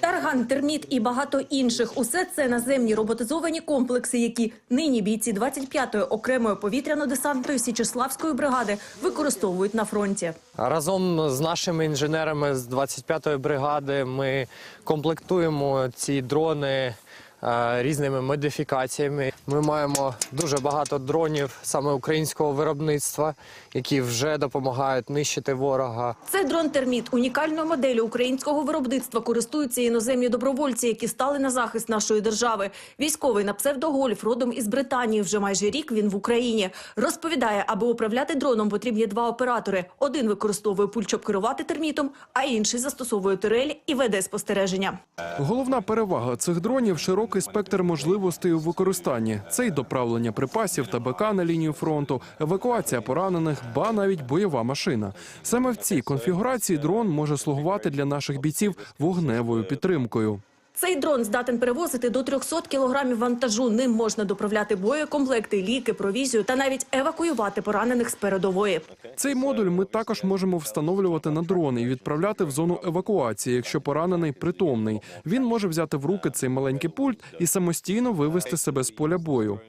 Тарган, терміт і багато інших – усе це наземні роботизовані комплекси, які нині бійці 25-ї окремої повітряно-десантної Січеславської бригади використовують на фронті. Разом з нашими інженерами з 25-ї бригади ми комплектуємо ці дрони різними модифікаціями. Ми маємо дуже багато дронів саме українського виробництва, які вже допомагають нищити ворога. Цей дрон «Терміт» – унікальною моделлю українського виробництва користуються іноземні добровольці, які стали на захист нашої держави. Військовий на псевдогольф родом із Британії. Вже майже рік він в Україні. Розповідає, аби управляти дроном потрібні два оператори. Один використовує пульт, щоб керувати термітом, а інший застосовує турель і веде спостереження. Головна перевага цих дронів широкий спектр можливостей у використанні. Це й доправлення припасів та БК на лінію фронту, евакуація поранених, ба навіть бойова машина. Саме в цій конфігурації дрон може слугувати для наших бійців вогневою підтримкою. Цей дрон здатен перевозити до 300 кілограмів вантажу. Ним можна доправляти боєкомплекти, ліки, провізію та навіть евакуювати поранених з передової. Цей модуль ми також можемо встановлювати на дрони і відправляти в зону евакуації, якщо поранений притомний. Він може взяти в руки цей маленький пульт і самостійно вивести себе з поля бою.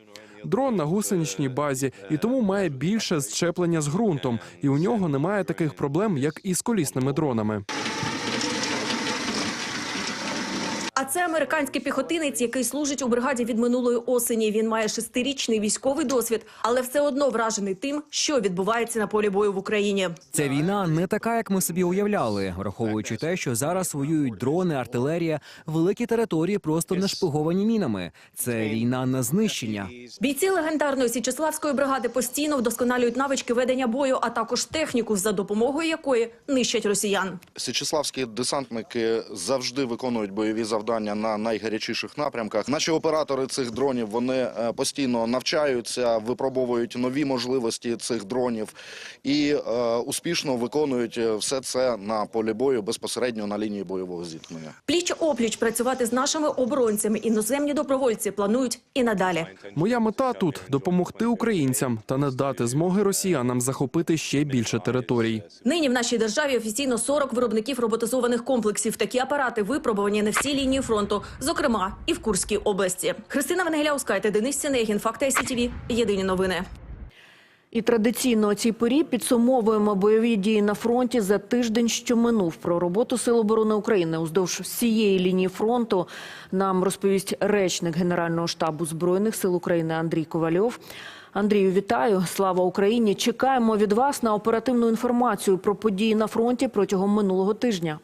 Дрон на гусеничній базі і тому має більше зчеплення з ґрунтом, і у нього немає таких проблем, як і з колісними дронами. А це американський піхотинець, який служить у бригаді від минулої осені. Він має шестирічний військовий досвід, але все одно вражений тим, що відбувається на полі бою в Україні. Ця війна не така, як ми собі уявляли, враховуючи те, що зараз воюють дрони, артилерія, великі території просто нашпиговані мінами. Це війна на знищення. Бійці легендарної Січеславської бригади постійно вдосконалюють навички ведення бою, а також техніку, за допомогою якої нищать росіян. Січеславські десантники завжди виконують бойові завдання на найгарячіших напрямках. Наші оператори цих дронів вони е, постійно навчаються, випробовують нові можливості цих дронів і е, успішно виконують е, все це на полі бою безпосередньо на лінії бойового зіткнення. Пліч опліч працювати з нашими оборонцями іноземні добровольці планують і надалі. Моя мета тут допомогти українцям та не дати змоги росіянам захопити ще більше територій. Нині в нашій державі офіційно 40 виробників роботизованих комплексів. Такі апарати випробувані на всій лінії фронту, зокрема і в Курській області. Христина Венгеляускайте, Денис Сінегін, Факти СІТВ. Єдині новини. І традиційно о цій порі підсумовуємо бойові дії на фронті за тиждень, що минув. Про роботу Сил оборони України уздовж всієї лінії фронту нам розповість речник Генерального штабу Збройних сил України Андрій Ковальов. Андрію, вітаю! Слава Україні! Чекаємо від вас на оперативну інформацію про події на фронті протягом минулого тижня.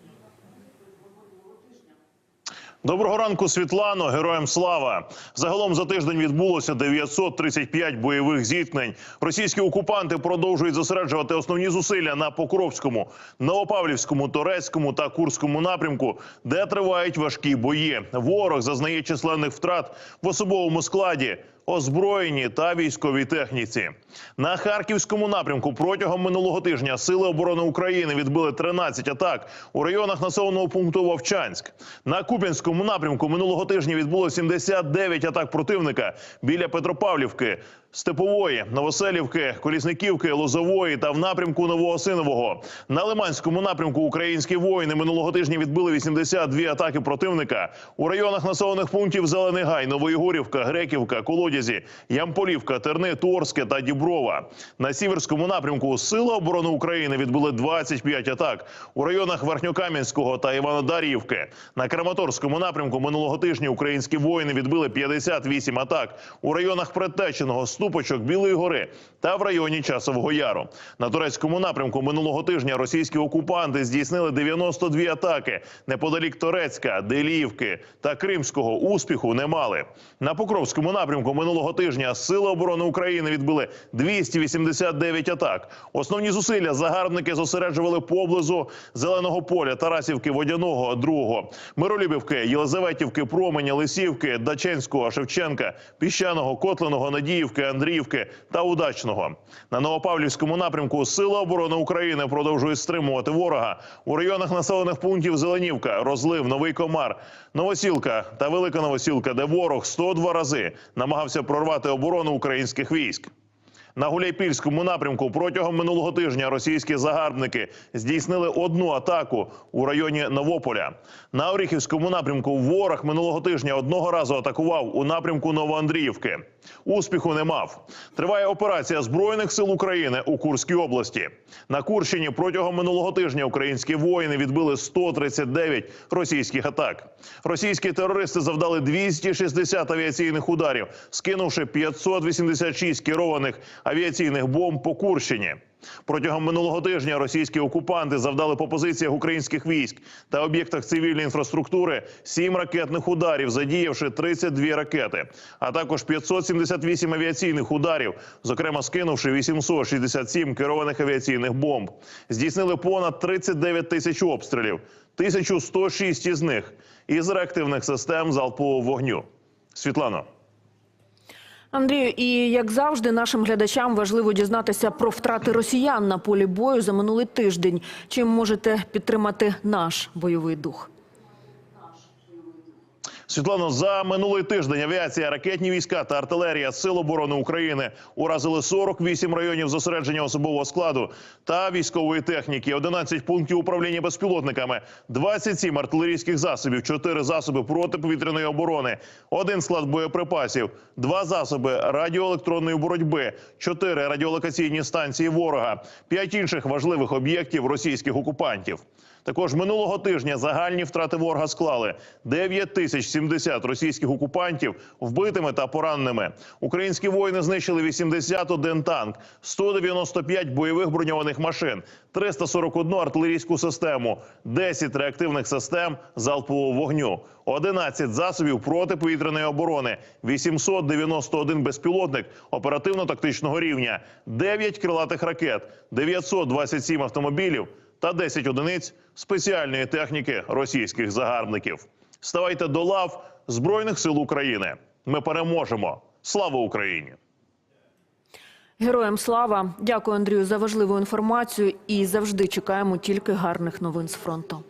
Доброго ранку, Світлано. Героям слава. Загалом за тиждень відбулося 935 бойових зіткнень. Російські окупанти продовжують зосереджувати основні зусилля на Покровському, Новопавлівському, Торецькому та Курському напрямку, де тривають важкі бої. Ворог зазнає численних втрат в особовому складі. Озброєні та військовій техніці на харківському напрямку протягом минулого тижня сили оборони України відбили 13 атак у районах населеного пункту Вовчанськ. На Куп'янському напрямку минулого тижня відбуло 79 атак противника біля Петропавлівки, Степової, Новоселівки, Колісниківки, Лозової та в напрямку Новоосинового. На Лиманському напрямку українські воїни минулого тижня відбили 82 атаки противника у районах населених пунктів Зелений Гай, Новоєгорівка, Греківка, Колодязі, Ямполівка, Терни, Торське та Діброва. На сіверському напрямку Сили оборони України відбили 25 атак у районах Верхньокам'янського та Іванодарівки. На Краматорському напрямку минулого тижня українські воїни відбили 58 атак у районах Предтеченого, Ступочок, Білої гори та в районі Часового Яру. На турецькому напрямку минулого тижня російські окупанти здійснили 92 атаки неподалік Торецька, Деліївки та Кримського. Успіху не мали. На Покровському напрямку минулого тижня Сили оборони України відбили 289 атак. Основні зусилля загарбники зосереджували поблизу зеленого поля Тарасівки, Водяного, Другого, Миролюбівки, Єлизаветівки, Променя, Лисівки, Даченського, Шевченка, Піщаного, Котленого, Надіївки, Андріївки та Удачного. На Новопавлівському напрямку Сили оборони України продовжують стримувати ворога у районах населених пунктів Зеленівка, Розлив, Новий Комар, Новосілка та Велика Новосілка, де ворог 102 рази намагався прорвати оборону українських військ. На Гуляйпільському напрямку протягом минулого тижня російські загарбники здійснили одну атаку у районі Новополя. На Оріхівському напрямку ворог минулого тижня одного разу атакував у напрямку Новоандріївки. Успіху не мав. Триває операція збройних сил України у Курській області. На Курщині протягом минулого тижня українські воїни відбили 139 російських атак. Російські терористи завдали 260 авіаційних ударів, скинувши 586 керованих авіаційних бомб по Курщині. Протягом минулого тижня російські окупанти завдали по позиціях українських військ та об'єктах цивільної інфраструктури сім ракетних ударів, задіявши 32 ракети, а також 578 авіаційних ударів, зокрема скинувши 867 керованих авіаційних бомб. Здійснили понад 39 тисяч обстрілів, 1106 із них із реактивних систем залпового вогню. Світлано. Андрію, і як завжди, нашим глядачам важливо дізнатися про втрати росіян на полі бою за минулий тиждень. Чим можете підтримати наш бойовий дух? Світлано, за минулий тиждень авіація, ракетні війська та артилерія Сил оборони України уразили 48 районів зосередження особового складу та військової техніки, 11 пунктів управління безпілотниками, 27 артилерійських засобів, 4 засоби протиповітряної оборони, один склад боєприпасів, 2 засоби радіоелектронної боротьби, 4 радіолокаційні станції ворога, 5 інших важливих об'єктів російських окупантів. Також минулого тижня загальні втрати ворога склали 9 тисяч 70 російських окупантів вбитими та пораненими. Українські воїни знищили 81 танк, 195 бойових броньованих машин, 341 артилерійську систему, 10 реактивних систем залпового вогню, 11 засобів протиповітряної оборони, 891 безпілотник оперативно-тактичного рівня, 9 крилатих ракет, 927 автомобілів та 10 одиниць спеціальної техніки російських загарбників. Ставайте до лав Збройних сил України. Ми переможемо. Слава Україні! Героям слава! Дякую, Андрію, за важливу інформацію і завжди чекаємо тільки гарних новин з фронту.